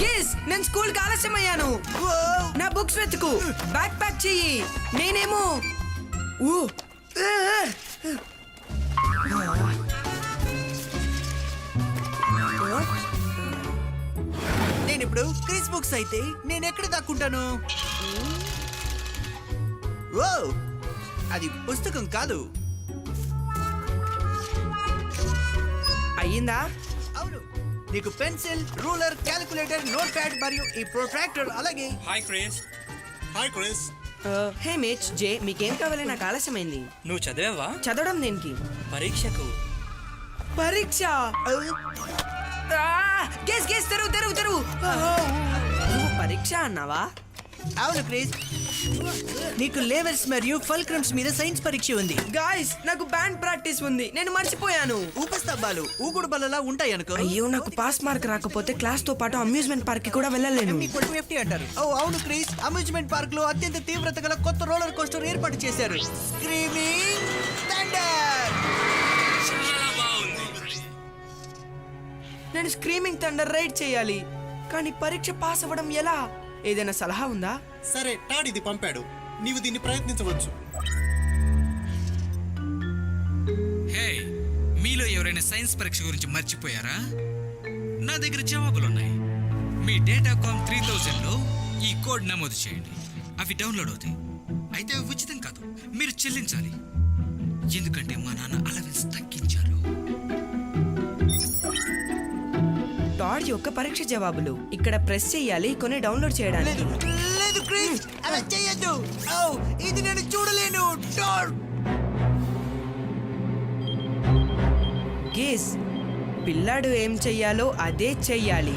గిస్ నేను స్కూల్కి ఆలస్యం అయ్యాను నా బుక్స్ వెతుకు. బ్యాక్ ప్యాక్ చెయ్యి. నేనేమో. ఊ, నేను ఇప్పుడు క్రిస్ బుక్స్ అయితే నేను ఎక్కడ దాక్కుంటాను? ఓ అది పుస్తకం కాదు. అయ్యిందా? నీకు pencil ruler calculator notepad మరియు ఈ ప్రొట్రాక్టర్ అలాగే. Hi Chris hi Chris hey match జే మీకేం కావాలి? నాకు ఆలస్యమైంది. నువ్వు చదివావా? చదవడం దేనికి? పరీక్షకు. పరీక్ష? గేస్ గేస్ తెరువు తెరువు తెరువు. పరీక్ష అన్నావా? అవును క్రిస్ నీకు లేవెల్స్ మరియు ఫల్క్రమ్స్ మీద సైన్స్ పరీక్ష ఉంది. గాయస్ నాకు బ్యాండ్ ప్రాక్టీస్ ఉంది. నేను మర్చిపోయాను. ఊపస్తంభాలు ఊగుడు బల్లలా ఉంటాయి అనుకో. అయ్యో నాకు పాస్ మార్క్ రాకపోతే క్లాస్తో పాటు అమ్యూజ్మెంట్ పార్క్కి కూడా వెళ్ళలేను. ఎంఈ కొట్టు ఎఫ్టీ అంటారు. ఓ అవును క్రిస్ అమ్యూజ్మెంట్ పార్క్లో అత్యంత తీవ్రత గల కొత్త రోలర్ కోస్టర్ ఏర్పాటు చేశారు. స్క్రీమింగ్ థండర్ నేను స్క్రీమింగ్ థండర్ రైడ్ చేయాలి. కానీ పరీక్ష పాస్ అవ్వడం ఎలా? ఏదైనా సలహా ఉందా? సరే టాడ్ ఇది పంపాడు. నీవు దీన్ని ప్రయత్నించవచ్చు. హే మీలో ఎవరైనా సైన్స్ పరీక్ష గురించి మర్చిపోయారా? నా దగ్గర జవాబులున్నాయి. మీ డేటాకామ్ త్రీ థౌజండ్లో ఈ కోడ్ నమోదు చేయండి. అవి డౌన్లోడ్ అవుతాయి. అయితే అవి ఉచితం కాదు మీరు చెల్లించాలి. ఎందుకంటే మా నాన్న అలవెన్స్ తగ్గించారు. డాడ్ యొక్క పరీక్ష జవాబులు. ఇక్కడ ప్రెస్ చేయాలి కొన్ని డౌన్లోడ్ చేయడానికి. లేదు అలా చేయొద్దు ఓ ఇది నేను చూడలేను. డోర్ గేస్ పిల్లాడు ఏం చెయ్యాలో అదే చెయ్యాలి.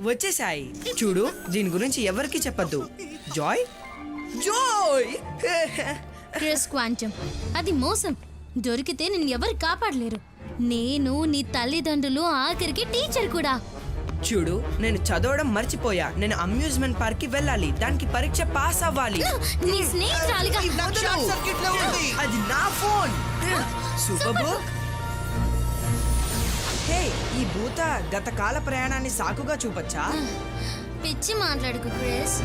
వచ్చేసాయి. చూడు దీని గురించి ఎవరికి చెప్పద్దు. జాయ్. జాయ్. క్రిస్ క్వాంటమ్ అది మోసం. దొరికితే నేను ఎవరు కాపాడలేరు. నేను నీ తల్లిదండ్రులు ఆఖరికి టీచర్ కూడా. చూడు నేను చదవడం మర్చిపోయా. నేను అమ్యూజ్మెంట్ పార్క్కి వెళ్ళాలి. దానికి పరీక్ష పాస్ అవ్వాలి. నీ స్నేహితురాలిగా. నాకు షార్ట్ సర్క్యూట్లో ఉంది అది నా ఫోన్. Super book. ఈ భూత గత కాల ప్రయాణాన్ని సాకుగా చూపచ్చా? పిచ్చి మాట్లాడుకు క్రిస్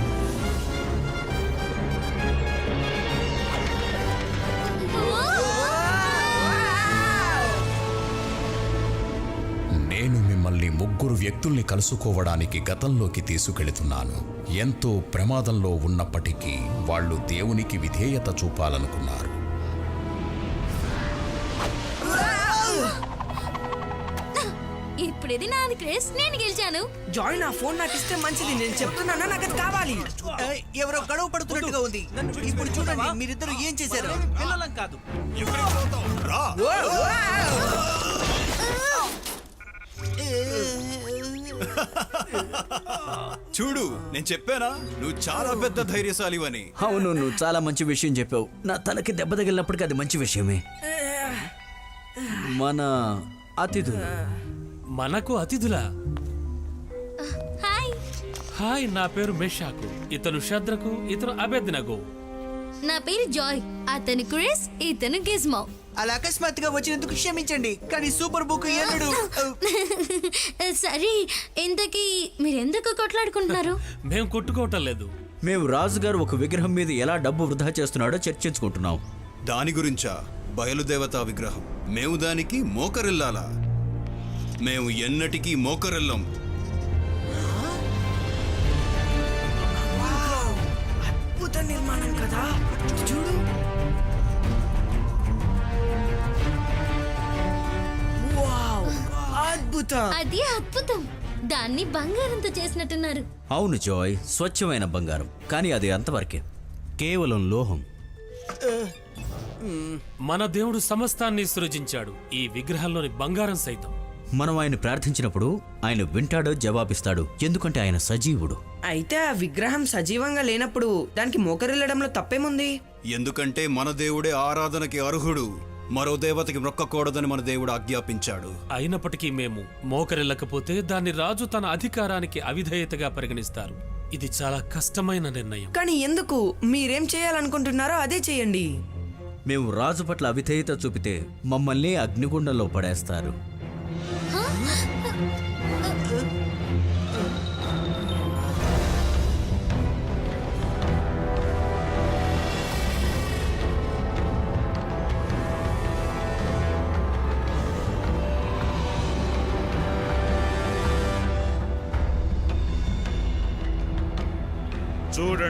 నేను మిమ్మల్ని ముగ్గురు వ్యక్తుల్ని కలుసుకోవడానికి గతంలోకి తీసుకెళుతున్నాను. ఎంతో ప్రమాదంలో ఉన్నప్పటికీ వాళ్ళు దేవునికి విధేయత చూపాలనుకున్నారు. ఇప్పుడు ఇది నాది క్రిస్ నేను గెలిచాను. జాయ్ నా ఫోన్ నాకు ఇస్తే మంచిది. నేను చెప్తున్నానా? నాకు అది కావాలి. ఎవరో గొడవ పడుతున్నట్టుగా ఉంది. ఇప్పుడు చూడండి మీరిద్దరు ఏం చేశారు? పిల్లలం కాదు. చూడు నేను చెప్పానా? నువ్వు చాలా పెద్ద ధైర్యశాలివని. అవును నువ్వు చాలా మంచి విషయం చెప్పావు. నా తలకి దెబ్బ తగిలినప్పటికీ అది మంచి విషయమే. మన అతిథులు. మనకు అతిథులా. హాయ్. హాయ్ నా పేరు మెషాకు. ఇతను శద్రకు ఇతను అభెద్నగు. నా పేరు జాయ్. అతను క్రిస్ ఇతను గిజ్మో. అలా అకస్మాత్తుగా వచ్చినందుకు క్షమించండి కానీ సూపర్ బుక్ ఎన్నడు సరే ఇంతకీ మీరెందుకు కొట్లాడుకుంటున్నారు? మేం కొట్టుకోవటం లేదు. మేము రాజుగారు ఒక విగ్రహం మీద ఎలా డబ్బు వృధా చేస్తున్నాడో చర్చించుకుంటున్నాం. దాని గురించా? బయలుదేవతా విగ్రహం. మేము దానికి మోకరిల్లాలా? మేము ఎన్నటికీ మోకరిల్లం. అద్భుత నిర్మాణం కదా. చూడు. వావ్ అద్భుతం. అది అద్భుతం. దాన్ని బంగారంతో చేసినట్టున్నారు. అవును జాయ్ స్వచ్ఛమైన బంగారం. కానీ అది అంతవరకే. కేవలం లోహం. మన దేవుడు సమస్తాన్ని సృజించాడు. ఈ విగ్రహంలోని బంగారం సైతం. మనం ఆయన ప్రార్థించినప్పుడు ఆయన వింటాడో జవాబిస్తాడు. ఎందుకంటే ఆయన సజీవుడు. అయితే ఆ విగ్రహం సజీవంగా లేనప్పుడు దానికి మోకరిల్లడంలో తప్పేముంది? ఎందుకంటే మన దేవుడే ఆరాధనకి అర్హుడు. మరో దేవతకి మొక్కకూడదని మన దేవుడు ఆజ్ఞాపించాడు. అయినప్పటికీ మేము మోకరిల్లకపోతే దాన్ని రాజు తన అధికారానికి అవిధేయతగా పరిగణిస్తారు. ఇది చాలా కష్టమైన నిర్ణయం. కానీ ఎందుకు? మీరేం చేయాలనుకుంటున్నారో అదే చేయండి. మేము రాజు పట్ల అవిధేయత చూపితే మమ్మల్ని అగ్నిగుండంలో పడేస్తారు.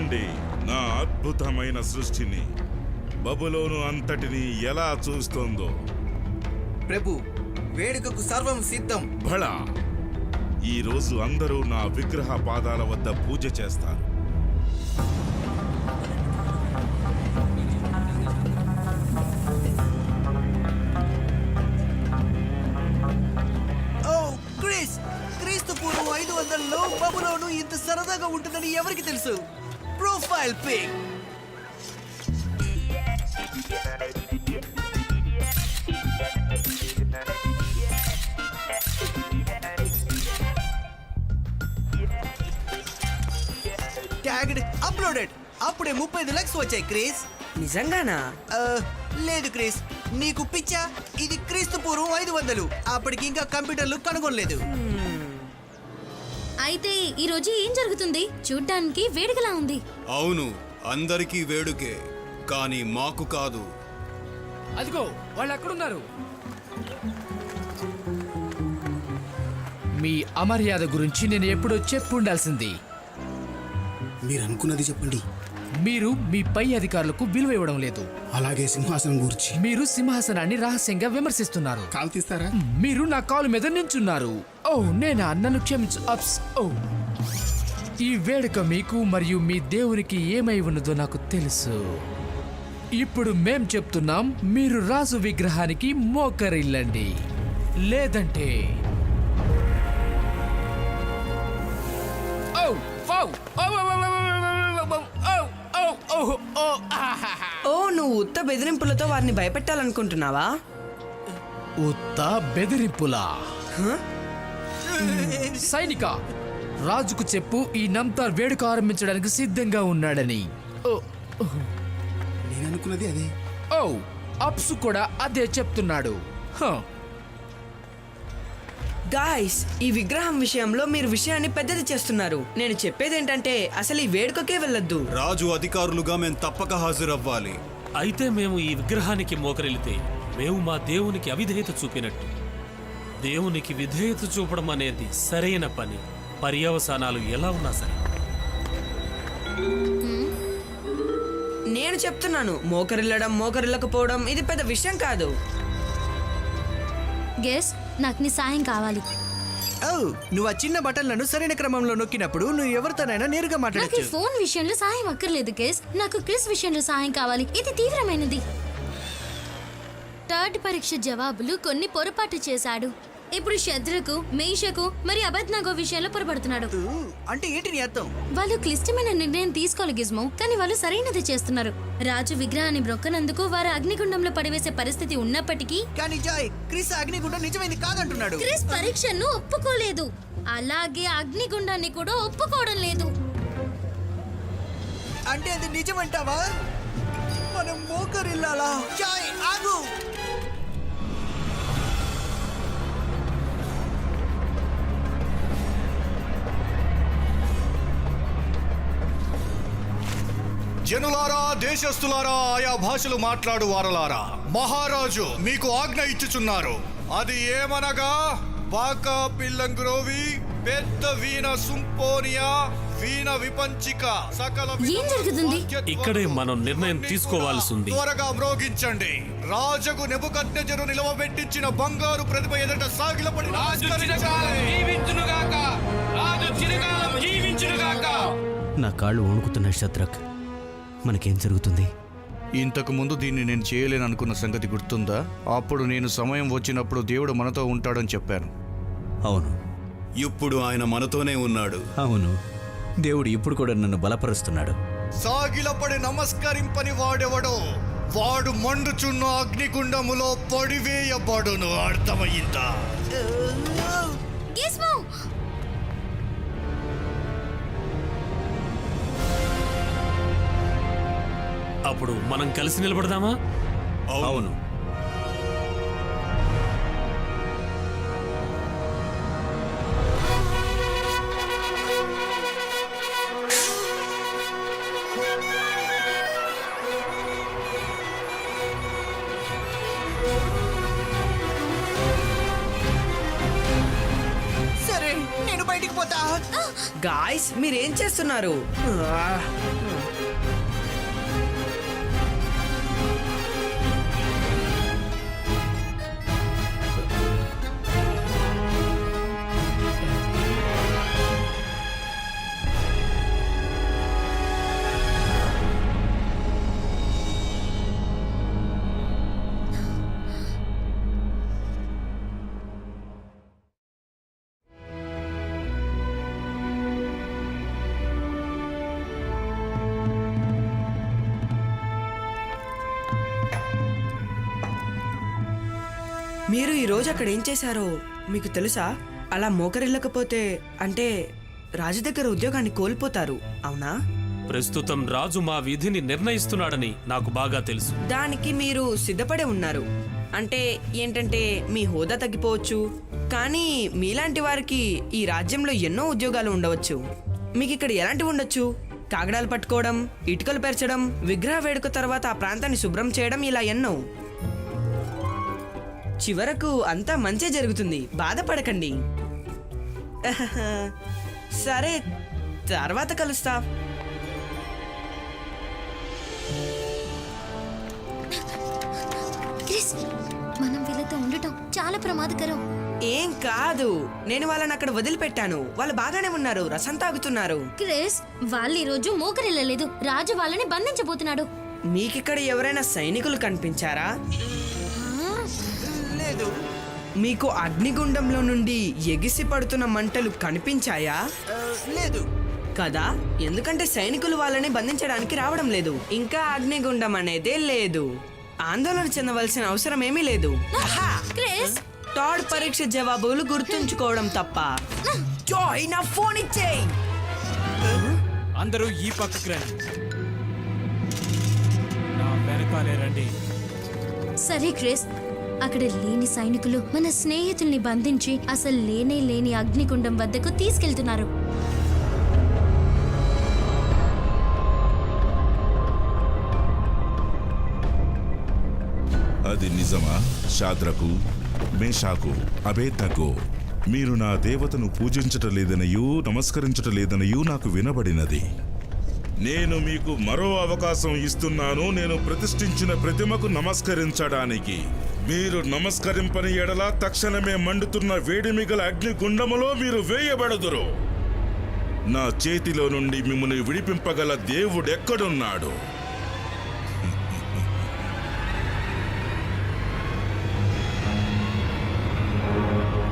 చూడండి నా అద్భుతమైన సృష్టిని. బబులోను అంతటిని ఎలా చూస్తోందో. ప్రభు వేడుకకు సర్వం సిద్ధం. భళ ఈ రోజు అందరూ నా విగ్రహ పాదాల వద్ద పూజ చేస్తారు. క్రీస్తు పూర్వం ఐదు వందలలో బబులోను ఇంత సరదాగా ఉంటుందని ఎవరికి తెలుసు? ప్రొఫైల్ పిక్ ట్యాగ్డ్ అప్లోడెడ్ అప్పుడే ముప్పై ఐదు లక్షలు వచ్చాయి క్రిస్ నిజంగానా? ఆ, లేదు క్రిస్ నీకు పిచ్చా? ఇది క్రీస్తు పూర్వం ఐదు వందలు. అప్పటికి ఇంకా కంప్యూటర్లు కనుగొనలేదు. అయితే ఈ రోజు ఏం జరుగుతుంది? చూడ్డానికి వేడిగలా ఉంది. అవును అందరికీ వేడుకే కానీ మాకు కాదు. అదిగో వాళ్ళు ఎక్కడున్నారు మీ అమర్యాద గురించి నేను ఎప్పుడో చెప్పుండాల్సింది. మీరు అనుకున్నది చెప్పండి. మీరు మీ పై అధికారులకు విలువ ఇవ్వడం లేదు. అలాగే సింహాసనం గురించి. మీరు సింహాసనాన్ని రహస్యంగా విమర్శిస్తున్నారు. కాల్ తీస్తారా? మీరు నా కాలు మీద నించున్నారు. ఓ నేనా? నన్ను క్షమించు. అప్స్. ఓ ఈ వేడుక మీకు మరియు మీ దేవునికి ఏమై ఉన్నదో నాకు తెలుసు. ఇప్పుడు మేం చెప్తున్నాం మీరు రాజు విగ్రహానికి మోకరిల్లండి. లేదంటే ఓ ఓ నువ్వు ఉత్త బెదిరింపులతో వారిని భయపెట్టాలనుకుంటున్నావా? ఉత్త బెదిరింపులా? సైనిక రాజుకు చెప్పు ఈ నంతార్ వేడుక ఆరంభించడానికి సిద్ధంగా ఉన్నాడని. ఓ నేను అనుకున్నది అదే. ఓ అప్సు కూడా అదే చెప్తున్నాడు. హ, గాయస్ ఈ విగ్రహం విషయంలో మీరు విషయాన్ని పెద్దది చేస్తున్నారు. నేను చెప్పేది ఏంటంటే అసలు ఈ వేడుకకే వెళ్ళొద్దు. రాజు అధికారులుగా మేము తప్పక హాజరవ్వాలి. అయితే మేము ఈ విగ్రహానికి మోకరిల్లితే మేము మా దేవునికి అవిధేయత చూపినట్టు. దేవునికి విధేయత చూపడం అనేది సరైన పని. పర్యవసానాలు ఎలా ఉన్నా సరే. నేను చెప్తున్నాను మోకరిల్లడం మోకరిల్లకపోవడం ఇది పెద్ద విషయం కాదు. గెస్ నాకు నీ సాయం కావాలి. ఓ నువ్వు ఆ చిన్న బటన్లను సరైన క్రమంలో నొక్కినప్పుడు నువ్వు ఎవరితోనైనా నేరుగా నాకు ఈ మాట్లాడచ్చు. ఫోన్ విషయంలో సాయం అక్కర్లేదు గెస్ నాకు క్రిస్ విషయంలో సాయం కావాలి. ఇది తీవ్రమైనది. థర్డ్ పరీక్ష జవాబులు కొన్ని పొరపాటు చేశాడు. ఇప్పుడు శత్రుకు మేషకు మరి అబద్నాగో విషయంలో పొరపడుతున్నాడు. అంటే ఏంటి నీ అర్థం? వాళ్ళు క్లిష్టమైన నిర్ణయం తీసుకోవాలి గిజ్మో. కానీ వాళ్ళు సరైనది చేస్తున్నారు. రాజు విగ్రహాన్ని బ్రొక్కనందుకు వారు అగ్నిగుండంలో పడివేసే పరిస్థితి ఉన్నప్పటికీ కానీ జాయ్ క్రిస్ అగ్నిగుండం నిజమైంది కాదంటున్నాడు. క్రిస్ పరీక్షను ఒప్పుకోలేదు. అలాగే అగ్నిగుండాన్ని కూడా ఒప్పుకోవడం లేదు. అంటే అది నిజమంటావా? మనం మోకరిల్లాలా? జాయ్ ఆగు! జనులారా దేశస్థులారా ఆయా భాషలు మాట్లాడు వారలారా మహారాజు మీకు ఆజ్ఞ ఇచ్చుచున్నారు అది ఏమనగా బాకా పిల్లంగ్రోవి పెద్ద వీణ సుంపోనియా వీణ విపంచిక సకల ఏం జరుగుతుంది? ఇక్కడే మనం నిర్ణయం తీసుకోవాల్సి ఉంది. త్వరగా మ్రోగించండి రాజుకు నెబుకద్నెజరు నిలవబెట్టించిన బంగారు ప్రతిభ ఎదుట సాగిలపడి. నా కాళ్ళు వణుకుతున్నాయి శత్రక్ మనకేం జరుగుతుంది? ఇంతకు ముందు దీన్ని నేను చేయలేను అనుకున్న సంగతి గుర్తుందా? అప్పుడు నేను సమయం వచ్చినప్పుడు దేవుడు మనతో ఉంటాడని చెప్పాను. అవును. ఇప్పుడు ఆయన మనతోనే ఉన్నాడు. అవును. దేవుడు ఇప్పుడు కూడా నన్ను బలపరుస్తున్నాడు. సాగిలపడి నమస్కరింపని వాడెవడో? వాడు మండుచున్న అగ్నిగుండములో పడివేయబడును. అర్థమయ్యిందా? అప్పుడు మనం కలిసి నిలబడదామా? అవును. సరే నేను బయటికి పోతా. గాయస్ మీరేం చేస్తున్నారు? మీరు ఈ రోజు అక్కడ ఏం చేశారో మీకు తెలుసా? అలా మోకరిల్లకపోతే అంటే రాజు దగ్గర ఉద్యోగాన్ని కోల్పోతారు అవునా? ప్రస్తుతం రాజు మా విధిని నిర్ణయిస్తున్నాడని నాకు బాగా తెలుసు. దానికి మీరు సిద్ధపడే ఉన్నారు. అంటే ఏంటంటే మీ హోదా తగ్గిపోవచ్చు. కానీ మీలాంటి వారికి ఈ రాజ్యంలో ఎన్నో ఉద్యోగాలు ఉండవచ్చు. మీకు ఇక్కడ ఎలాంటివి ఉండొచ్చు? కాగడాలు పట్టుకోవడం ఇటుకలు పెరచడం విగ్రహ వేడుక తర్వాత ఆ ప్రాంతాన్ని శుభ్రం చేయడం ఇలా ఎన్నో. చివరకు అంతా మంచే జరుగుతుంది. బాధపడకండి. సరే తర్వాత కలుస్తా. మనం వీళ్ళతో ఉండటం చాలా ప్రమాదకరం. ఏం కాదు. నేను వాళ్ళని అక్కడ వదిలిపెట్టాను. వాళ్ళు బాగానే ఉన్నారు. రసం తాగుతున్నారు. క్రిస్ వాళ్ళు ఈ రోజు మోకరిల్లలేదు. రాజు వాళ్ళని బంధించబోతున్నాడు. మీకిక్కడ ఎవరైనా సైనికులు కనిపించారా? లేదు. మీకు అగ్నిగుండంలో నుండి ఎగిసి పడుతున్న మంటలు కనిపించాయా? లేదు. కదా? ఎందుకంటే సైనికులు వాళ్ళని బంధించడానికి రావడం లేదు. ఇంకా అగ్నిగుండం అనేదే లేదు. ఆందోళన చెందవలసిన అవసరం ఏమీ లేదు. ఆహా! క్రిస్ టాడ్ పరీక్ష జవాబులు గుర్తుంచుకోవడం తప్ప. జాయ్ నా ఫోన్ ఇచ్చేయి! అందరూ ఈ పక్కకి రండి. నా వెనకాలే రండి. సరే క్రిస్ అక్కడ లేని సైనికులు మన స్నేహితుల్ని బంధించి అసలు లేనే లేని అగ్నిగుండం వద్దకు తీసుకెళ్తున్నారు. అది నిజమా? శాద్రకు మేషాకు అబేద్దకు మీరు నా దేవతను పూజించటలేదనయూ నమస్కరించటలేదనయూ నాకు వినబడినది. నేను మీకు మరో అవకాశం ఇస్తున్నాను. నేను ప్రతిష్ఠించిన ప్రతిమకు నమస్కరించడానికి. మీరు నమస్కరింపని ఎడల తక్షణమే మండుతున్న వేడిమిగల అగ్నిగుండములో మీరు వేయబడదురు. నా చేతిలో నుండి మిమ్మల్ని విడిపింపగల దేవుడెక్కడున్నాడు?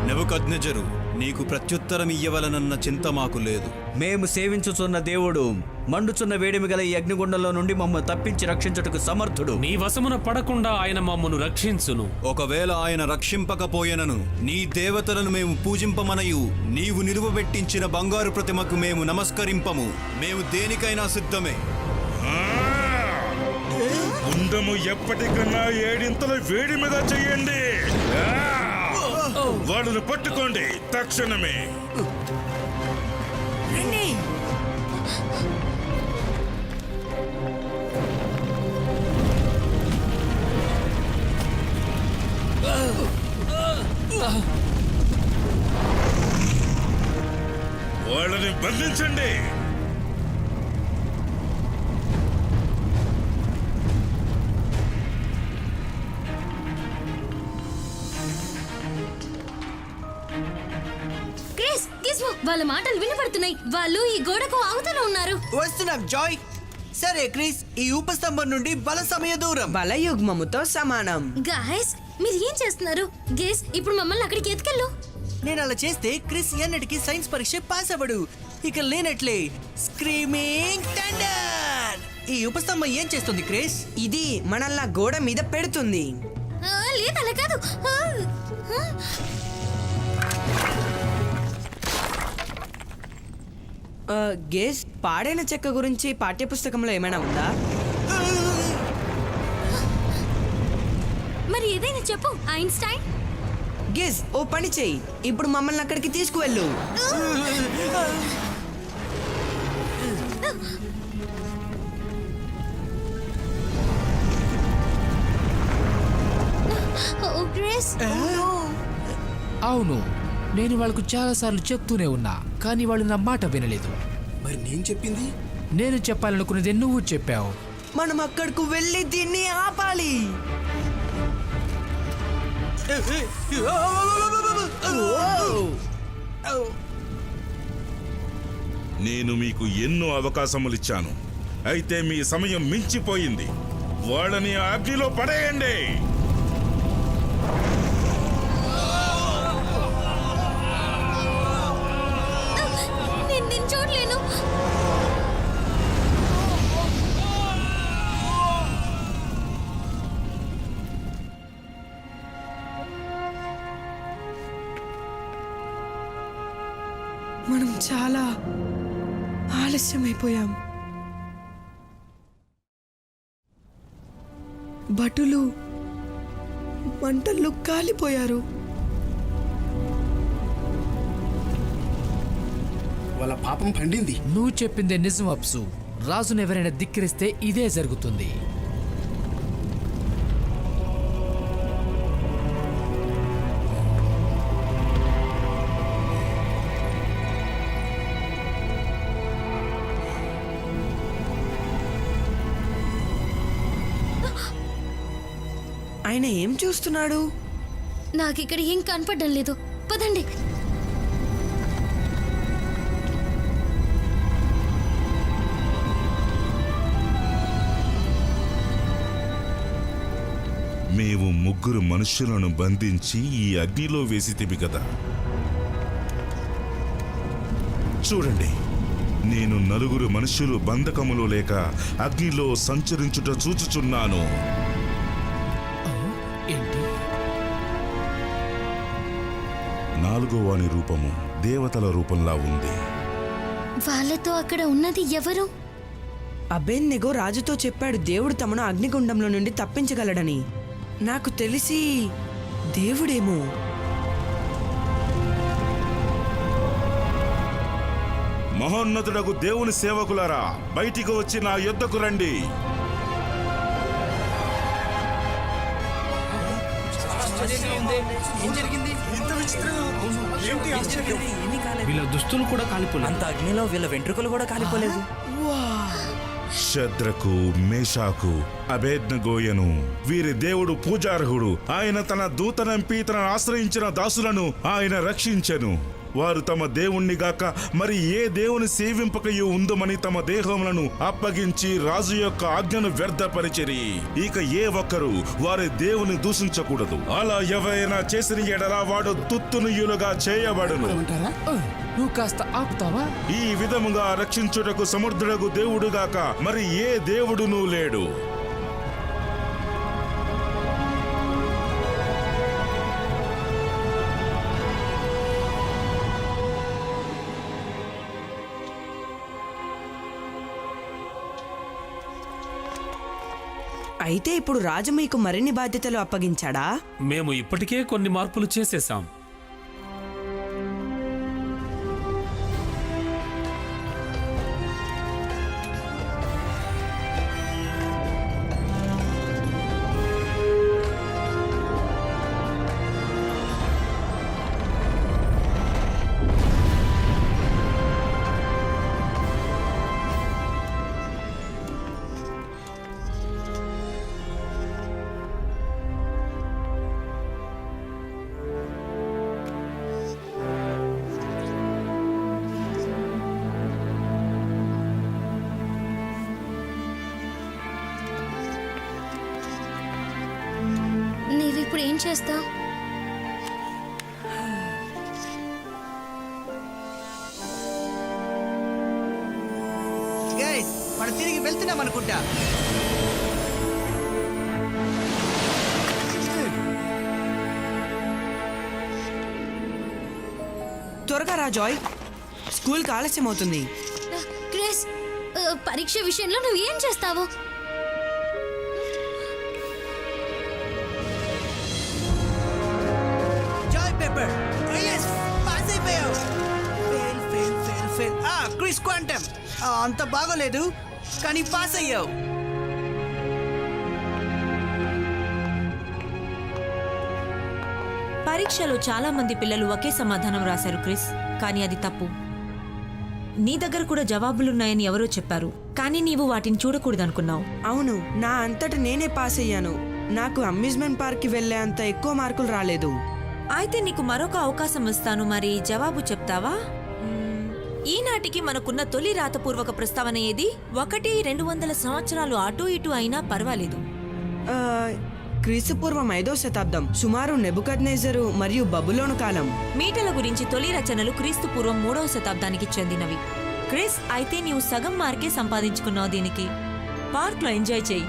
నెవకజ్ఞజరు నీకు ప్రత్యుత్తరం ఇయ్యవలనన్న చింత మాకు లేదు. మేము సేవించుచున్న దేవుడు మండుచున్న వేడిమి గల ఈ అగ్నిగుండంలో నుండి మమ్మల్ని తప్పించి రక్షించుటకు సమర్థుడు. నీ వశమున పడకుండా ఆయన మమ్మను రక్షించును. ఒకవేళ ఆయన రక్షింపకపోయెనను నీ దేవతలను మేము పూజింపమనయు నీవు నిలువబెట్టించిన బంగారు ప్రతిమకు మేము నమస్కరింపము. మేము దేనికైనా సిద్ధమే. గుండము ఎప్పటికన్నా ఏడింతల వేడి మీద చెయ్యండి! వాళ్ళను పట్టుకోండి తక్షణమే. వాళ్ళని బంధించండి. గిస్మో వాళ్ళ ఈ గోడకు అవతల ఉన్నారు. వస్తున్నాం జాయ్. సరే క్రిస్ ఈ ఉపస్తంభం నుండి బల సమయ దూరం. బలయుగ్మముతో సమానం. గాయస్ మీరు ఏం చేస్తున్నారు? గేస్ ఇప్పుడు మమ్మల్ని అక్కడికి ఎత్తుకెళ్ళు. నేను అలా చేస్తే క్రిస్ ఎన్నటికి సైన్స్ పరీక్ష పాస్ అవ్వడు. ఇక లేనట్లే స్క్రీమింగ్ థండర్ ఈ ఉపస్తంభం ఏం చేస్తుంది క్రిస్? ఇది మనల్ని గోడ మీద పెడుతుంది. ఆ, లేదు అలా కాదు. గేస్ పాడైన చెక్క గురించి పాఠ్యపుస్తకంలో ఏమైనా ఉందా? మరి ఏదైనా చెప్పు ఐన్స్టైన్. గేస్ ఓ పని చెయ్యి ఇప్పుడు మమ్మల్ని అక్కడికి తీసుకువెళ్ళు. అవును నేను వాళ్ళకు చాలాసార్లు చెప్తూనే ఉన్నా. కానీ వాళ్ళు నా మాట వినలేదు. మరి నేను చెప్పింది? నేను చెప్పాలనుకున్నది నువ్వు చెప్పావు. మనం అక్కడకు వెళ్ళి దీన్ని ఆపాలి. నేను మీకు ఎన్నో అవకాశములిచ్చాను అయితే మీ సమయం మించిపోయింది. వాళ్ళని అగ్నిలో పడేయండి. ఆలస్యమైపోయాం భటులు మంటల్లో కాలిపోయారు. వాళ్ళ పాపం పండింది. నువ్వు చెప్పిందే నిజం అప్సు. రాజును ఎవరైనా ధిక్కరిస్తే ఇదే జరుగుతుంది. ఆయన ఏం చూస్తున్నాడు? నాకు ఇక్కడ ఏం కనపడడం లేదు. పదండి. మేము ముగ్గురు మనుషులను బంధించి ఈ అగ్నిలో వేసితివి కదా. చూడండి నేను నలుగురు మనుషులు బంధకములో లేక అగ్నిలో సంచరించుట చూచుచున్నాను. ఏంటి? నాలుగో వాని రూపము దేవతల రూపంలా ఉంది. వాళ్ళతో అక్కడ ఉన్నది ఎవరు? అబేన్నెగో రాజుతో చెప్పాడు దేవుడు తమను అగ్నిగుండంలో నుండి తప్పించగలడని. నాకు తెలిసి దేవుడేమో? మహోన్నతుడకు దేవుని సేవకులారా బయటికి వచ్చి నా యుద్ధకు రండి. వీళ్ళ దుస్తులు కూడా కాలిపోలేదు. అంత అగ్నిలో వీళ్ళ వెంట్రుకలు కూడా కాలిపోలేదు. శద్రకు మేషాకు అభేజ్ఞగోయను వీరి దేవుడు పూజార్హుడు ఆయన తన దూతనంపి తనను ఆశ్రయించిన దాసులను ఆయన రక్షించెను. వారు తమ దేవుణ్ణి గాక మరి ఏ దేవుని సేవింపకయు ఉందమని తమ దేహములను అప్పగించి రాజు యొక్క ఆజ్ఞను వ్యర్థపరిచిరి. ఇక ఏ ఒక్కరు వారి దేవుని దూషించకూడదు. అలా ఎవరైనా చేసిన ఎడలా వాడు తుత్తునుయులుగా చేయబడును. నువ్వు కాస్త ఆపుతావా? ఈ విధముగా రక్షించుటకు సముద్రుడకు దేవుడుగాక మరి ఏ దేవుడునూ లేడు. అయితే ఇప్పుడు రాజు మీకు మరిన్ని బాధ్యతలు అప్పగించాడా? మేము ఇప్పటికే కొన్ని మార్పులు చేసేసాం ఇప్పుడు ఏం చేస్తావు గైస్ మనం తిరిగి వెళ్తున్నాం అనుకుంటా. త్వరగా రా జాయ్. స్కూల్కి ఆలస్యం అవుతుంది క్రిస్ పరీక్ష విషయంలో నువ్వు ఏం చేస్తావు? అంత బాగోలేదు కానీ పాస్ అయ్యావు. పరీక్షలో చాలా మంది పిల్లలు ఒకే సమాధానం రాశారు క్రిస్. కానీ అది తప్పు. నీ దగ్గర కూడా జవాబులున్నాయని ఎవరో చెప్పారు కానీ నీవు వాటిని చూడకూడదనుకున్నావు. అవును నా అంతట నేనే పాస్ అయ్యాను. నాకు అమ్యూజ్మెంట్ పార్క్కి వెళ్ళే అంత ఎక్కువ మార్కులు రాలేదు. అయితే నీకు మరొక అవకాశం ఇస్తాను మరి జవాబు చెప్తావా? ఈనాటికి మనకున్న తొలి రాతపూర్వక ప్రస్తావన ఏది? ఒకటి రెండు వందల సంవత్సరాలు అటు ఇటు అయినా పర్వాలేదు. ఆ, క్రీస్తు పూర్వం ఐదో శతాబ్దం సుమారు నెబుకద్నేజరు మరియు బబులోను కాలం. మీటల గురించి తొలి రచనలు క్రీస్తు పూర్వం మూడవ శతాబ్దానికి చెందినవి. క్రిస్ అయితే నీవు సగం మార్కే సంపాదించుకున్నావు దీనికి. పార్క్లో ఎంజాయ్ చేయి.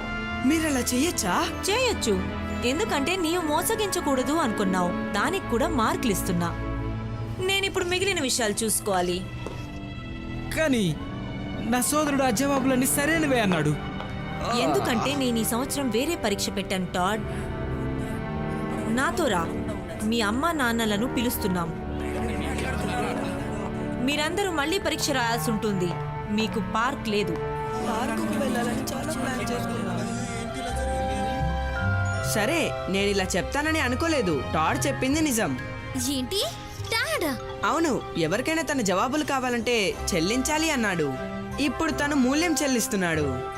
మీరు అలా చెయ్యొచ్చా చేయొచ్చు. ఎందుకంటే నీవు మోసగించకూడదు అనుకున్నావు. దానికి కూడా మార్కులు ఇస్తున్నా. నేనిప్పుడు మిగిలిన విషయాలు చూసుకోవాలి. కానీ నా సోదరుడు ఆ జవాబులన్నీ సరైనవే అన్నాడు. ఎందుకంటే నేను ఈ సంవత్సరం వేరే పరీక్ష పెట్టాను టాడ్. నాతో రా. మీ అమ్మా నాన్నలను పిలుస్తున్నాం. మీరందరూ మళ్ళీ పరీక్ష రాయాల్సి ఉంటుంది. మీకు పార్క్ లేదు. సరే నేను ఇలా చెప్తానని అనుకోలేదు. టాడ్ చెప్పింది నిజం. ఏంటి? డాడా అవును ఎవరికైనా తన జవాబులు కావాలంటే చెల్లించాలి అన్నాడు. ఇప్పుడు తను మూల్యం చెల్లిస్తున్నాడు.